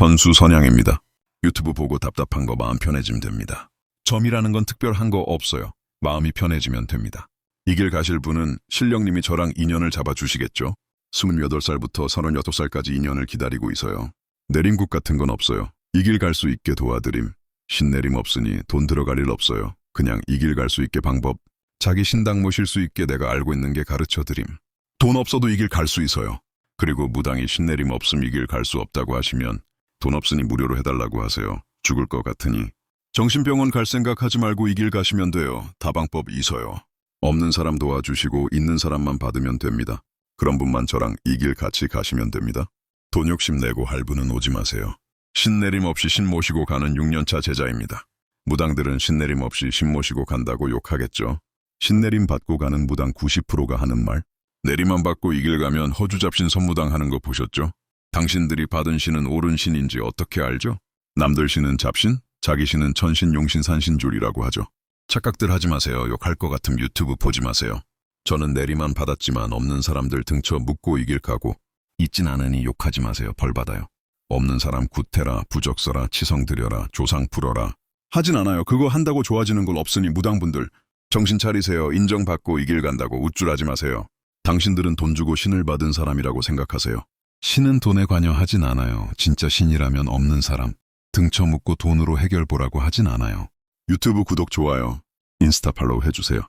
천수선양입니다. 유튜브 보고 답답한 거 마음 편해지면 됩니다. 점이라는 건 특별한 거 없어요. 마음이 편해지면 됩니다. 이 길 가실 분은 신령님이 저랑 인연을 잡아주시겠죠? 28살부터 36살까지 인연을 기다리고 있어요. 내림국 같은 건 없어요. 이 길 갈 수 있게 도와드림. 신내림 없으니 돈 들어갈 일 없어요. 그냥 이 길 갈 수 있게 방법. 자기 신당 모실 수 있게 내가 알고 있는 게 가르쳐 드림. 돈 없어도 이 길 갈 수 있어요. 그리고 무당이 신내림 없음 이 길 갈 수 없다고 하시면 돈 없으니 무료로 해달라고 하세요. 죽을 것 같으니. 정신병원 갈 생각 하지 말고 이 길 가시면 돼요. 다방법 있어요. 없는 사람 도와주시고 있는 사람만 받으면 됩니다. 그런 분만 저랑 이 길 같이 가시면 됩니다. 돈 욕심 내고 할 분은 오지 마세요. 신내림 없이 신 모시고 가는 6년차 제자입니다. 무당들은 신내림 없이 신 모시고 간다고 욕하겠죠. 신내림 받고 가는 무당 90%가 하는 말. 내리만 받고 이 길 가면 허주잡신 선무당 하는 거 보셨죠? 당신들이 받은 신은 옳은 신인지 어떻게 알죠? 남들 신은 잡신, 자기 신은 천신, 용신, 산신줄이라고 하죠. 착각들 하지 마세요. 욕할 것 같으면 유튜브 보지 마세요. 저는 내리만 받았지만 없는 사람들 등쳐 묻고 이길 가고 있진 않으니 욕하지 마세요. 벌 받아요. 없는 사람 구태라, 부적 써라, 치성 드려라, 조상 풀어라. 하진 않아요. 그거 한다고 좋아지는 걸 없으니 무당분들 정신 차리세요. 인정받고 이 길 간다고 우쭐하지 마세요. 당신들은 돈 주고 신을 받은 사람이라고 생각하세요. 신은 돈에 관여하진 않아요. 진짜 신이라면 없는 사람. 등쳐 묻고 돈으로 해결 보라고 하진 않아요. 유튜브 구독, 좋아요, 인스타 팔로우 해주세요.